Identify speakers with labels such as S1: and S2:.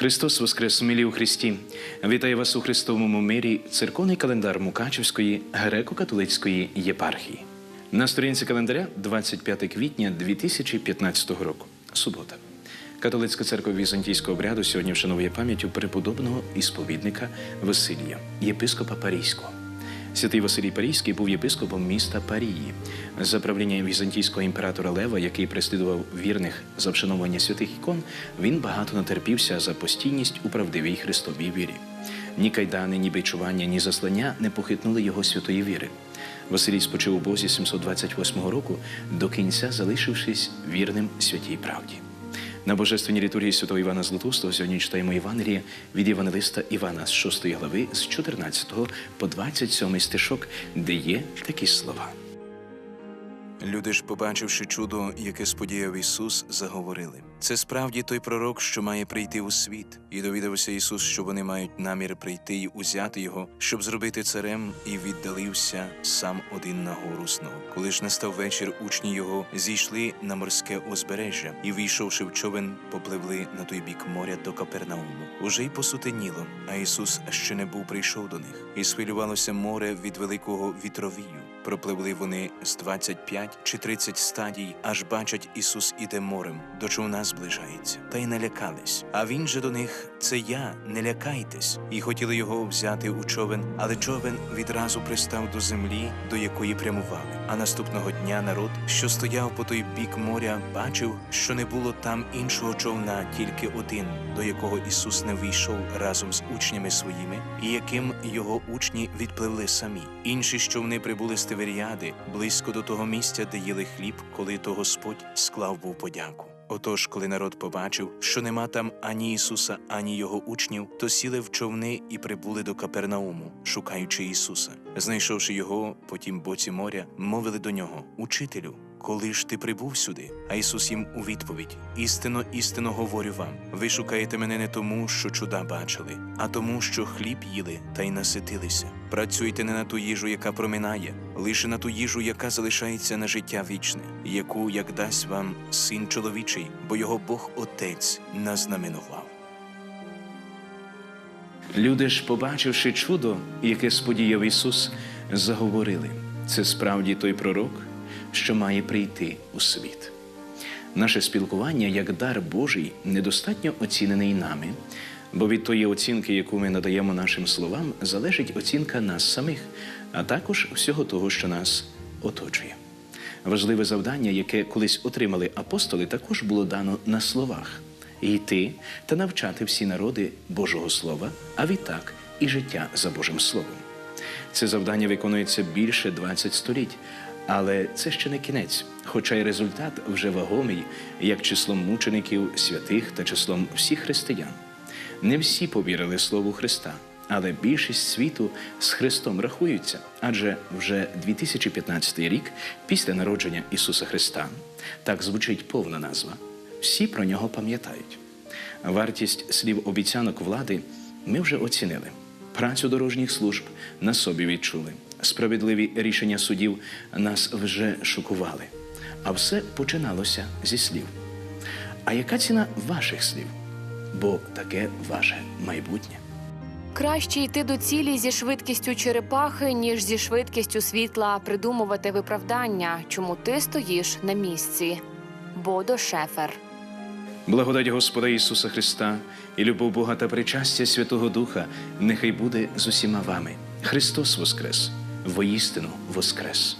S1: Христос Воскрес, милі у Христі! Вітаю вас у Христовому мирі, церковний календар Мукачівської греко-католицької єпархії. На сторінці календаря 25 квітня 2015 року. Субота. Католицька церква візантійського обряду сьогодні вшановує пам'яттю преподобного ісповідника Василія, єпископа Парійського. Святий Василій Парійський був єпископом міста Парії. За правління візантійського імператора Лева, який переслідував вірних за вшановування святих ікон, він багато натерпівся за постійність у правдивій Христовій вірі. Ні кайдани, ні бичування, ні заслання не похитнули його святої віри. Василій спочив у Бозі 728 року, до кінця залишившись вірним святій правді. На божественній літургії святого Івана Златоустого сьогодні читаємо Євангеліє від Євангелиста Івана з 6 глави з 14 по 27 стишок, де є такі слова.
S2: Люди ж, побачивши чудо, яке сподіяв Ісус, заговорили. Це справді той пророк, що має прийти у світ, і довідався Ісус, що вони мають намір прийти і узяти його, щоб зробити царем, і віддалився сам один на гору знову. Коли ж настав вечір, учні його зійшли на морське узбережжя і, війшовши в човен, попливли на той бік моря до Капернауму. Уже й посутеніло, а Ісус ще не був прийшов до них, і схвилювалося море від великого вітровію. Пропливли вони з 25 чи 30 стадій, аж бачать Ісус іде морем, до човна зближається, та й налякались. А він же до них: це я, не лякайтесь, і хотіли його взяти у човен, але човен відразу пристав до землі, до якої прямували. А наступного дня народ, що стояв по той бік моря, бачив, що не було там іншого човна, тільки один, до якого Ісус не вийшов разом з учнями своїми, і яким його учні відпливли самі. Інші човни прибули з Тиверіади, близько до того місця, де їли хліб, коли то Господь склав був подяку. Отож, коли народ побачив, що нема там ані Ісуса, ані його учнів, то сіли в човни і прибули до Капернауму, шукаючи Ісуса. Знайшовши його по тім боці моря, мовили до нього: Учителю, коли ж ти прибув сюди? А Ісус їм у відповідь: Істинно, істинно говорю вам: ви шукаєте мене не тому, що чуда бачили, а тому, що хліб їли та й наситилися. Працюйте не на ту їжу, яка проминає, лише на ту їжу, яка залишається на життя вічне, яку як дасть вам син чоловічий, бо його Бог Отець назнаменував.
S1: Люди ж, побачивши чудо, яке сподіяв Ісус, заговорили: це справді той пророк, що має прийти у світ. Наше спілкування як дар Божий недостатньо оцінений нами, бо від тої оцінки, яку ми надаємо нашим словам, залежить оцінка нас самих, а також всього того, що нас оточує. Важливе завдання, яке колись отримали апостоли, також було дано на словах йти та навчати всі народи Божого Слова, а відтак і життя за Божим Словом. Це завдання виконується більше 20 століть, але це ще не кінець, хоча й результат вже вагомий, як числом мучеників, святих та числом всіх християн. Не всі повірили Слову Христа, але більшість світу з Христом рахуються, адже вже 2015 рік після народження Ісуса Христа, так звучить повна назва, всі про нього пам'ятають. Вартість слів обіцянок влади ми вже оцінили. Працю дорожніх служб на собі відчули. Справедливі рішення судів нас вже шокували. А все починалося зі слів. А яка ціна ваших слів? Бо таке ваше майбутнє.
S3: Краще йти до цілі зі швидкістю черепахи, ніж зі швидкістю світла придумувати виправдання, чому ти стоїш на місці. Бодо Шефер.
S1: Благодать Господа Ісуса Христа і любов Бога та причастя Святого Духа нехай буде з усіма вами. Христос Воскрес! Воістину Воскрес!